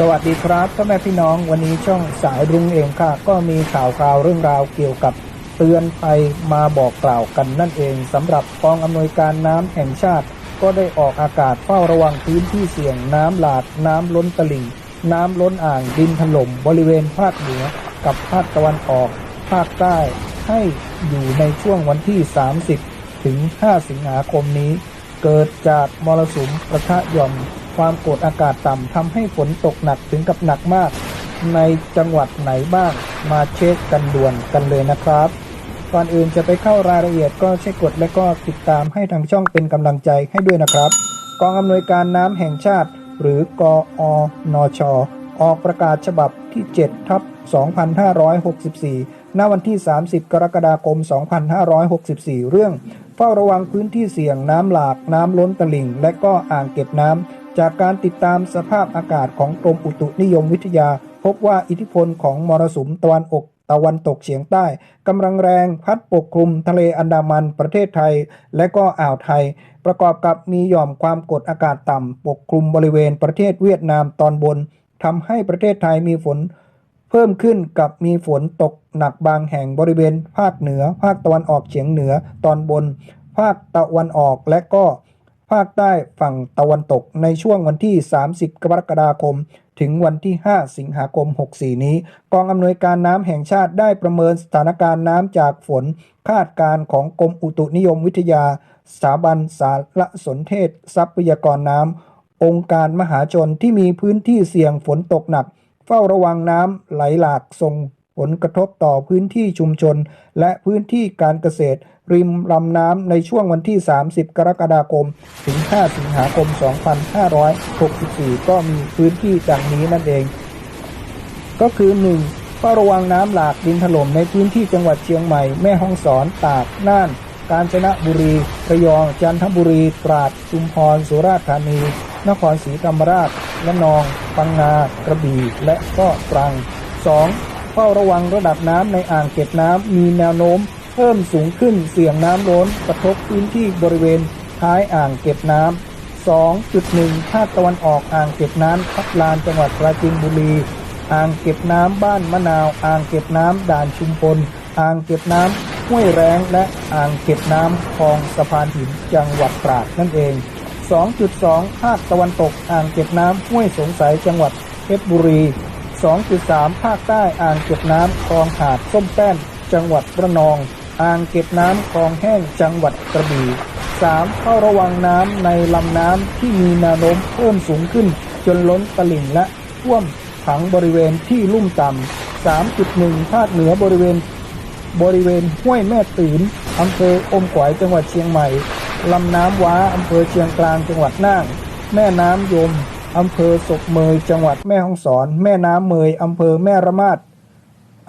สวัสดีครับพ่อแม่พี่น้องวันนี้ช่องสายรุ้งเองค่ะ ก็มีข่าวคราวเรื่องราวเกี่ยวกับเตือนภัยมาบอกกล่าวกันนั่นเองสำหรับกองอำนวยการน้ำแห่งชาติ ก็ได้ออกอากาศเฝ้าระวังพื้นที่เสี่ยงน้ำหลากน้ำล้นตลิ่ง น้ำล้นอ่างดินถล่มบริเวณภาคเหนือ กับภาคตะวันออก ภาคใต้ ให้อยู่ในช่วงวันที่ 30 ถึง 5 สิงหาคมนี้ เกิดจากมรสุมประทะย่อม ความกดอากาศต่ำทำให้ฝนตกหนักถึงกับหนักมาก ในจังหวัดไหนบ้างมาเช็คกันด่วนกันเลยนะครับก่อนอื่นจะไปเข้ารายละเอียดก็ใช้กดและก็ติดตามให้ทางช่องเป็นกำลังใจให้ด้วยนะครับ กองอำนวยการน้ำแห่งชาติ หรือกอนช ออกประกาศฉบับที่7ทับ2564 ณ วันที่ 30 กรกฎาคม 2564 เรื่องเฝ้าระวังพื้นที่เสี่ยงน้ำหลากน้ำล้นตลิ่ง และก็อ่างเก็บน้ำ จากการติดตามสภาพอากาศของกรมอุตุนิยมวิทยา พบว่าอิทธิพลของมรสุมตะวันออกตะวันตกเฉียงใต้กำลังแรงพัดปกคลุมทะเลอันดามันประเทศไทย และก็อ่าวไทย ประกอบกับมีหย่อมความกดอากาศต่ำปกคลุมบริเวณประเทศเวียดนามตอนบนทำให้ประเทศไทยมีฝน เพิ่มขึ้นกับมีฝนตกหนักบางแห่งบริเวณภาคเหนือ ภาคตะวันออกเฉียงเหนือตอนบน ภาคตะวันออกและก็ ภาคใต้ฝั่งตะวันตกในช่วงวันที่ 30 กรกฎาคม ถึงวันที่ 5 สิงหาคม 64 นี้ กองอำนวยการน้ำแห่งชาติได้ประเมินสถานการณ์น้ำจากฝน คาดการณ์ของกรมอุตุนิยมวิทยา สถาบันสารสนเทศ ทรัพยากรน้ำ องค์การมหาชนที่มีพื้นที่เสี่ยงฝนตกหนัก เฝ้าระวังน้ำไหลหลากส่ง ผลกระทบต่อพื้นที่ชุมชน และพื้นที่การเกษตร ริมลำน้ำในช่วงวันที่ 30 กรกฎาคม ถึง 5 สิงหาคม 2564 ก็มีพื้นที่ดังนี้นั่นเอง ก็คือ 1. เฝ้าระวังน้ำหลากดินถล่มในพื้นที่จังหวัดเชียงใหม่ แม่ฮ่องสอน ตาก น่าน กาญจนบุรี ระยอง จันทบุรี ตราด ชุมพร สุราษฎร์ธานี นครศรีธรรมราชและนอง ปังงา กระบี่ และก็ตรัง 2. เฝ้าระวังระดับน้ำในอ่างเก็บน้ำมีแนวโน้ม เพิ่มสูงขึ้นเสี่ยงน้ำล้นกระทบพื้นที่บริเวณท้ายอ่างเก็บน้ำ 2.1 ภาคตะวันออกอ่างเก็บน้ำพักลานจังหวัดปราจีนบุรี อ่างเก็บน้ำบ้านมะนาว อ่างเก็บน้ำด่านชุมพล อ่างเก็บน้ำห้วยแรงและอ่างเก็บน้ำคลองสะพานหินจังหวัดตราดนั่นเอง 2.2 ภาคตะวันตกอ่างเก็บน้ำห้วยสงสัยจังหวัดเพชรบุรี 2.3 ภาคใต้อ่างเก็บน้ำคลองหาดส้มแป้น จังหวัดระนอง อ่างเก็บน้ำคลองแห้งจังหวัดกระบี่ 3. เฝ้าระวังน้ำในลำน้ำที่มีแนวโน้มเพิ่มสูงขึ้น จนล้นตลิ่งและท่วมขังบริเวณที่ลุ่มต่ำ 3.1 ภาคเหนือบริเวณ บริเวณห้วยแม่ตื่นอำเภออมก๋อยจังหวัดเชียงใหม่ลำน้ำว้าอำเภอเชียงกลางจังหวัดน่าน แม่น้ำยม อำเภอศกเมยจังหวัดแม่ฮ่องสอน แม่น้ำเมยอำเภอแม่ระมาด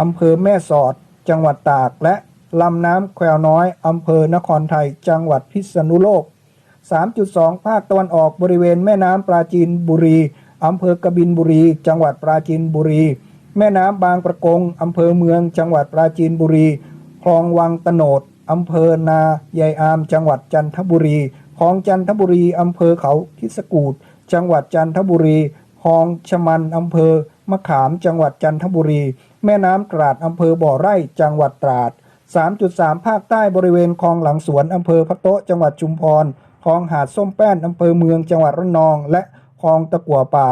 อำเภอแม่สอด จังหวัดตาก และลำน้ำแควน้อยอำเภอนครไทย จังหวัดพิษณุโลก 3.2 ภาคตะวันออกบริเวณแม่น้ำปราจีนบุรีอำเภอกบินบุรี จังหวัดปราจีนบุรี แม่น้ำบางประกงอำเภอเมือง จังหวัดปราจีนบุรีคลองวังตโนดอำเภอนายายอาม จังหวัดจันทบุรีคลองจันทบุรีอำเภอเขาคิสกูด จังหวัดจันทบุรีคลองชมันอำเภอ มะขามจังหวัดจันทบุรี แม่น้ำตราดอำเภอบ่อไร่จังหวัดตราด 3.3 ภาคใต้บริเวณคลองหลังสวนอำเภอพะโต๊ะจังหวัดชุมพรคลองหาดส้มแป้นอำเภอเมืองจังหวัดระนอง และคลองตะกั่วป่า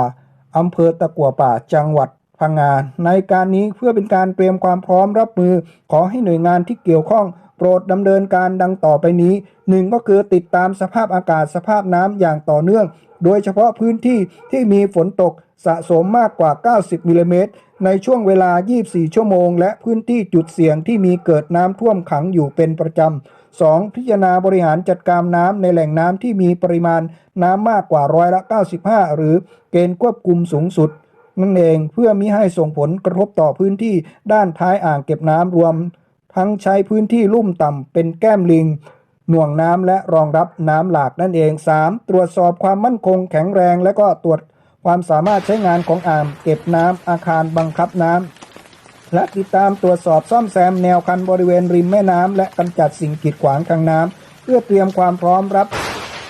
อำเภอตะกั่วป่าจังหวัดพังงาในการนี้เพื่อเป็นการเตรียมความพร้อมรับมือ ขอให้หน่วยงานที่เกี่ยวข้อง โปรดดำเนินการดังต่อไปนี้หนึ่งก็คือติดตามสภาพอากาศสภาพน้ำอย่างต่อเนื่อง โดยเฉพาะพื้นที่ที่มีฝนตกสะสมมากกว่า 90มิลลิเมตรในช่วงเวลา 24 ชั่วโมง และพื้นที่จุดเสี่ยงที่มีเกิดน้ำท่วมขังอยู่เป็นประจำ 2. พิจารณาบริหารจัดการน้ำในแหล่งน้ำที่มีปริมาณน้ำมากกว่าร้อยละ 95 หรือเกณฑ์ควบคุมสูงสุดนั่นเองเพื่อมิให้ส่งผลกระทบต่อพื้นที่ด้านท้ายอ่างเก็บน้ำรวม ทั้งใช้พื้นที่ลุ่มต่ำเป็นแก้มลิง หน่วงน้ำและรองรับน้ำหลากนั่นเอง 3. ตรวจสอบความมั่นคงแข็งแรง และก็ตรวจความสามารถใช้งานของอ่างเก็บน้ำอาคารบังคับน้ำและติดตามตรวจสอบซ่อมแซมแนวคันบริเวณริมแม่น้ำและกำจัดสิ่งกีดขวางทางน้ำเพื่อเตรียมความพร้อมรับ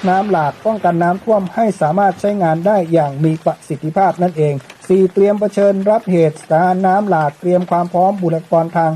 น้ำหลากป้องกันน้ำท่วมให้สามารถใช้งานได้อย่างมีประสิทธิภาพนั่นเอง 4. เตรียมเผชิญรับเหตุสถานน้ำหลากเตรียมความพร้อมบุคลากรทาง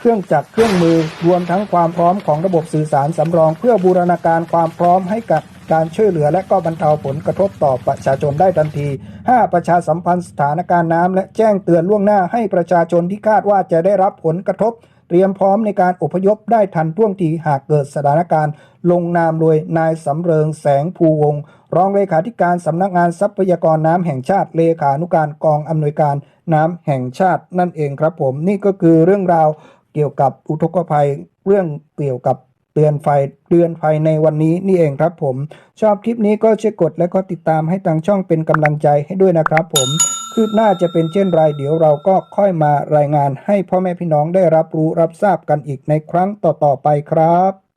เครื่องจักรเครื่องมือรวมทั้งความพร้อมของระบบสื่อสารสำรอง เพื่อบูรณาการความพร้อมให้กับการช่วยเหลือและก็บรรเทาผลกระทบต่อประชาชนได้ทันที 5. ประชาสัมพันธ์สถานการณ์น้ำและแจ้งเตือนล่วงหน้าให้ประชาชนที่คาดว่าจะได้รับผลกระทบ เตรียมพร้อมในการอพยพได้ทันท่วงทีหากเกิดสถานการณ์ ลงนามโดยนายสำเริงแสงภูวง รองเลขาธิการสำนักงานทรัพยากรน้ำแห่งชาติเลขานุการกองอำนวยการน้ำแห่งชาตินั่นเองครับผม นี่ก็คือเรื่องราว เกี่ยวกับอุทกภัย เรื่องเกี่ยวกับเตือนไฟเตือนภัยในวันนี้นี่เองครับผม ชอบคลิปนี้ก็ช่วยกดและก็ติดตามให้ทางช่องเป็นกำลังใจให้ด้วยนะครับผมคืบหน้าจะเป็นเช่นไรเดี๋ยวเราก็ค่อยมารายงานให้พ่อแม่พี่น้องได้รับรู้รับทราบกันอีกในครั้งต่อๆไปครับ